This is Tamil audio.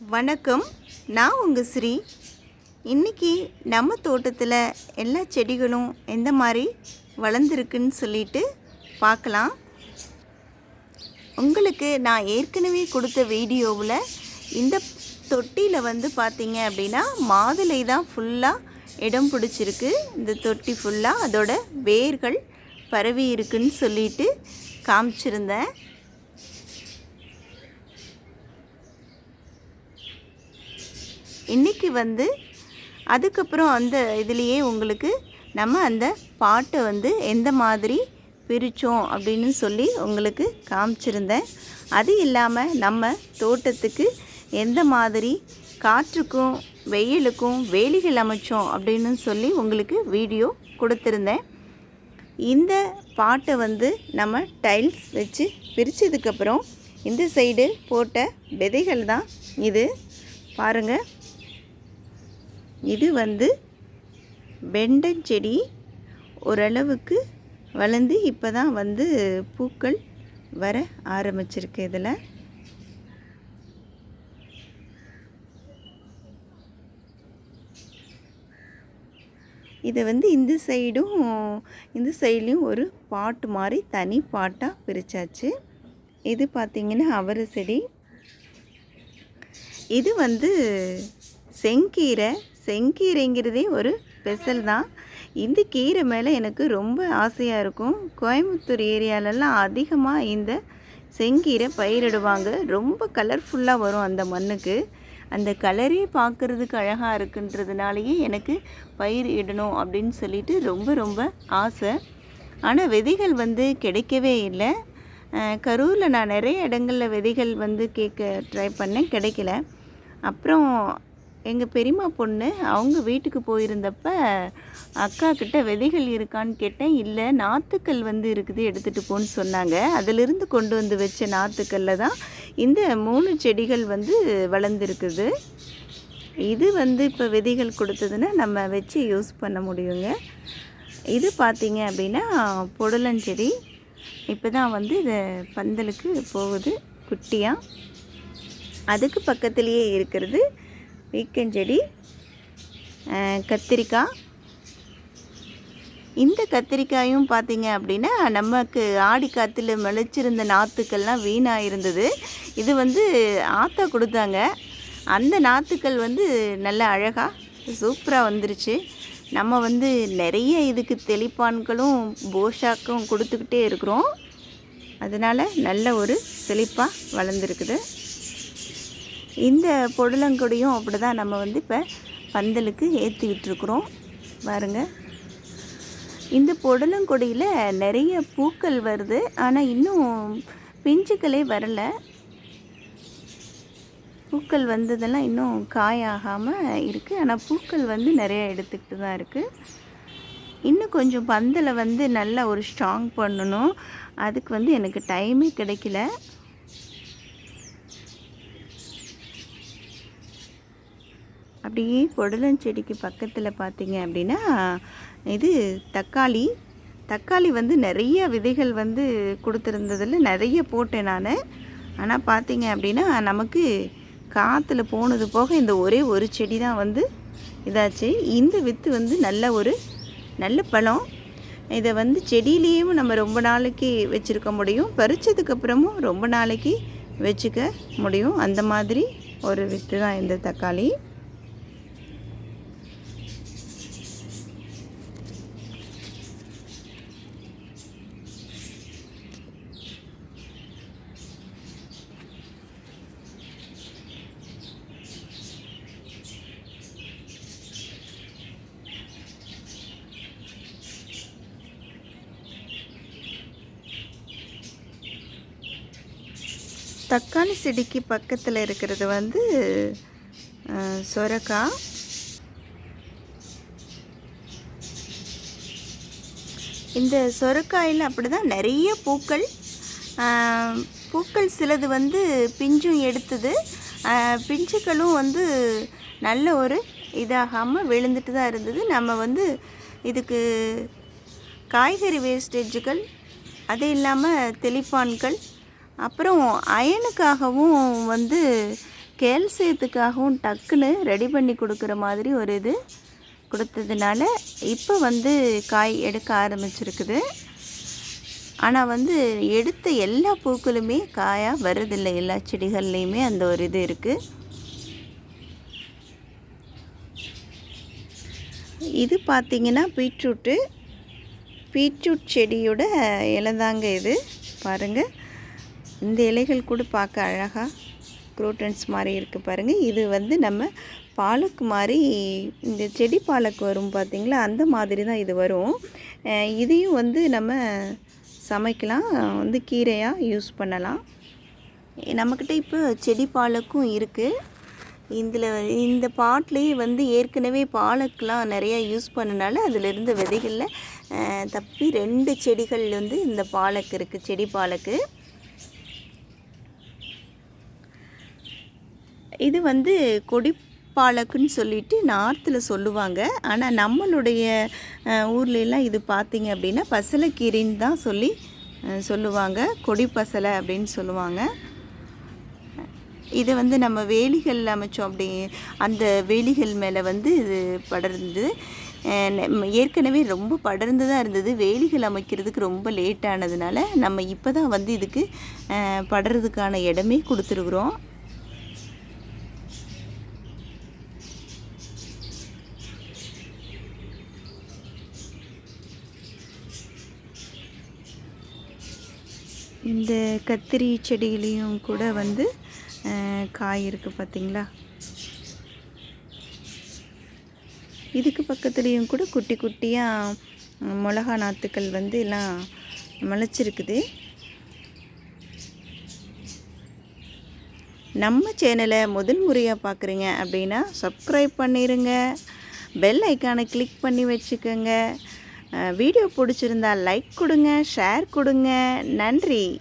வணக்கம். நான் உங்கள் ஸ்ரீ. இன்றைக்கி நம்ம தோட்டத்தில் எல்லா செடிகளும் எந்த மாதிரி வளர்ந்துருக்குன்னு சொல்லிட்டு பார்க்கலாம். உங்களுக்கு நான் ஏற்கனவே கொடுத்த வீடியோவில் இந்த தொட்டியில் வந்து பார்த்தீங்க அப்படின்னா மாதுளை தான் ஃபுல்லாக இடம் பிடிச்சிருக்கு. இந்த தொட்டி ஃபுல்லாக அதோட வேர்கள் பரவி இருக்குன்னு சொல்லிட்டு காமிச்சிருந்தேன். இன்றைக்கி வந்து அதுக்கப்புறம் அந்த இதுலேயே உங்களுக்கு நம்ம அந்த பாட்டை வந்து எந்த மாதிரி பிரித்தோம் அப்படின்னு சொல்லி உங்களுக்கு காமிச்சிருந்தேன். அது இல்லாமல் நம்ம தோட்டத்துக்கு எந்த மாதிரி காற்றுக்கும் வெயிலுக்கும் வேலிகள் அமைச்சோம் அப்படின்னு சொல்லி உங்களுக்கு வீடியோ கொடுத்துருந்தேன். இந்த பாட்டை வந்து நம்ம டைல்ஸ் வச்சு பிரித்ததுக்கப்புறம் இந்த சைடு போட்ட விதைகள் தான் இது. பாருங்கள் இது வந்து வெண்டஞ்செடி ஓரளவுக்கு வளர்ந்து இப்போ தான் வந்து பூக்கள் வர ஆரம்பிச்சிருக்கு இதில். இதை வந்து இந்த சைடும் இந்த சைட்லேயும் ஒரு பாட்டு மாதிரி தனி பாட்டாக பிரித்தாச்சு இது பார்த்திங்கன்னா அவரை செடி. இது வந்து செங்கீரை செங்கீரைங்கிறதே ஒரு ஸ்பெஷல் தான். இந்த கீரை மேலே எனக்கு ரொம்ப ஆசையாக இருக்கும். கோயம்புத்தூர் ஏரியாலெல்லாம் அதிகமாக இந்த செங்கீரை பயிரிடுவாங்க. ரொம்ப கலர்ஃபுல்லாக வரும் அந்த மண்ணுக்கு. அந்த கலரே பார்க்குறதுக்கு அழகாக இருக்குன்றதுனாலேயே எனக்கு பயிர் இடணும் அப்படின்னு சொல்லிட்டு ரொம்ப ரொம்ப ஆசை. ஆனால் விதைகள் வந்து கிடைக்கவே இல்லை. கரூரில் நான் நிறைய இடங்களில் விதைகள் வந்து கேட்க ட்ரை பண்ணேன். கிடைக்கல. அப்புறம் எங்கள் பெரியம்மா பொண்ணு அவங்க வீட்டுக்கு போயிருந்தப்ப அக்கா கிட்ட விதைகள் இருக்கான்னு கேட்டேன். இல்லை நாற்றுக்கல் வந்து இருக்குது எடுத்துகிட்டு போன்னு சொன்னாங்க. அதிலிருந்து கொண்டு வந்து வச்ச நாற்றுக்கல்ல தான் இந்த மூணு செடிகள் வந்து வளர்ந்துருக்குது. இது வந்து இப்போ விதைகள் கொடுத்ததுன்னா நம்ம வச்சு யூஸ் பண்ண முடியுங்க. இது பார்த்தீங்க அப்படின்னா புடலஞ்செடி. இப்போ தான் வந்து இது பந்தலுக்கு போகுது குட்டியாக அதுக்கு பக்கத்துலேயே இருக்கிறது. வீக்கஞ்செடி கத்திரிக்காய். இந்த கத்திரிக்காயும் பார்த்தீங்க அப்படின்னா நமக்கு ஆடி காற்றுல முளைச்சிருந்த நாற்றுக்கள்லாம் வீணாக இருந்தது இது வந்து ஆத்தா கொடுத்தாங்க. அந்த நாற்றுக்கள் வந்து நல்ல அழகாக சூப்பராக வந்துருச்சு. நம்ம வந்து நிறைய இதுக்கு தெளிப்பான்களும் போஷாக்கும் கொடுத்துக்கிட்டே இருக்கிறோம். அதனால் நல்ல ஒரு செழிப்பாக வளர்ந்துருக்குது. இந்த பொடலங்கொடியும் அப்படி தான் நம்ம வந்து இப்போ பந்தலுக்கு ஏற்றி விட்டுருக்குறோம். பாருங்க. இந்த பொடலங்கொடியில் நிறைய பூக்கள் வருது. ஆனால் இன்னும் பிஞ்சுக்களே வரலை. பூக்கள் வந்ததெல்லாம் இன்னும் காயாகாமல் இருக்குது ஆனால் பூக்கள் வந்து நிறைய எடுத்துக்கிட்டு தான் இருக்குது இன்னும் கொஞ்சம் பந்தலை வந்து நல்லா ஒரு ஸ்ட்ராங் பண்ணணும். அதுக்கு வந்து எனக்கு டைமே கிடைக்கல. அப்படியே பொடலஞ்செடிக்கு பக்கத்தில் பார்த்தீங்க அப்படின்னா இது தக்காளி. தக்காளி வந்து நிறைய விதைகள் வந்து கொடுத்துருந்ததில் நிறைய போட்டேன் நான். ஆனால் பார்த்தீங்க அப்படின்னா நமக்கு காற்றுல போனது போக இந்த ஒரே ஒரு செடி தான் வந்து இதாச்சு. இந்த வித்து வந்து நல்ல ஒரு நல்ல பழம். இதை வந்து செடியிலேயும் நம்ம ரொம்ப நாளைக்கு வச்சுருக்க முடியும். பறித்ததுக்கப்புறமும் ரொம்ப நாளைக்கு வச்சுக்க முடியும். அந்த மாதிரி ஒரு வித்து தான் இந்த தக்காளி. தக்காளி செடிக்கு பக்கத்தில் இருக்கிறது வந்து சொரக்காய் இந்த சொரக்காயில் அப்படி தான் நிறைய பூக்கள். பூக்கள் சிலது வந்து பிஞ்சும் எடுத்தது. பிஞ்சுகளும் வந்து நல்ல ஒரு இதாகாமல் விழுந்துட்டு தான் இருந்தது. நம்ம வந்து இதுக்கு காய்கறி வேஸ்டேஜுகள் அது இல்லாமல் தெளிப்பான்கள் அப்புறம் அயனுக்காகவும் வந்து கேல்சியத்துக்காகவும் டக்குன்னு ரெடி பண்ணி கொடுக்குற மாதிரி ஒரு இது கொடுத்ததுனால இப்போ வந்து காய் எடுக்க ஆரம்பிச்சிருக்குது. ஆனால் வந்து எடுத்த எல்லா பூக்களுமே காயாக வருதில்லை எல்லா செடிகள்லேயுமே அந்த ஒரு இது இருக்குது இது பார்த்தீங்கன்னா பீட்ரூட்டு. பீட்ரூட் செடியோட இலைதாங்க இது. பாருங்கள் இந்த இலைகள் கூட பார்க்க அழகாக குரோட்டன்ஸ் மாதிரி இருக்குது பாருங்கள் இது வந்து நம்ம பாலக்கு மாதிரி இந்த செடி பாலக்கு வரும் பார்த்திங்களா அந்த மாதிரி தான் இது வரும். இதையும் வந்து நம்ம சமைக்கலாம். வந்து கீரையாக யூஸ் பண்ணலாம். நம்மக்கிட்ட இப்போ செடி பாலக்கும் இருக்குது இதில் இந்த பாட்லேயே வந்து ஏற்கனவே பாலக்கெலாம் நிறையா யூஸ் பண்ணனால அதிலிருந்து விதைகளில் தப்பி ரெண்டு செடிகள் வந்து இந்த பாலக்கு இருக்குது செடி பாலக்கு. இது வந்து கொடி பாலக்குன்னு சொல்லிட்டு நார்த்தில் சொல்லுவாங்க. ஆனால் நம்மளுடைய ஊர்லெலாம் இது பார்த்தீங்க அப்படின்னா பசலைக்கீரின்னு தான் சொல்லி சொல்லுவாங்க. கொடி பசலை அப்படின்னு சொல்லுவாங்க. இதை வந்து நம்ம வேலிகள் அமைச்சோம் அப்படி அந்த வேலிகள் மேலே வந்து இது படர்ந்து நெ- ஏற்கனவே ரொம்ப படர்ந்து தான் இருந்தது. வேலிகள் அமைக்கிறதுக்கு ரொம்ப லேட் ஆனதுனால நம்ம இப்போ தான் வந்து இதுக்கு படுறதுக்கான இடமே கொடுத்துருக்குறோம். இந்த கத்திரி செடியிலையும் கூட வந்து காய் இருக்குது பார்த்தீங்களா இதுக்கு பக்கத்துலேயும் கூட குட்டி குட்டியாக மிளகா நாற்றுக்கள் வந்து எல்லாம் முளைச்சிருக்குது. நம்ம சேனலை முதல் முறையாக பார்க்குறீங்க அப்படின்னா சப்ஸ்கிரைப் பண்ணிடுங்க பெல் ஐக்கானை கிளிக் பண்ணி வச்சுக்கோங்க. வீடியோ பிடிச்சிருந்தா லைக் கொடுங்க ஷேர் கொடுங்க. நன்றி.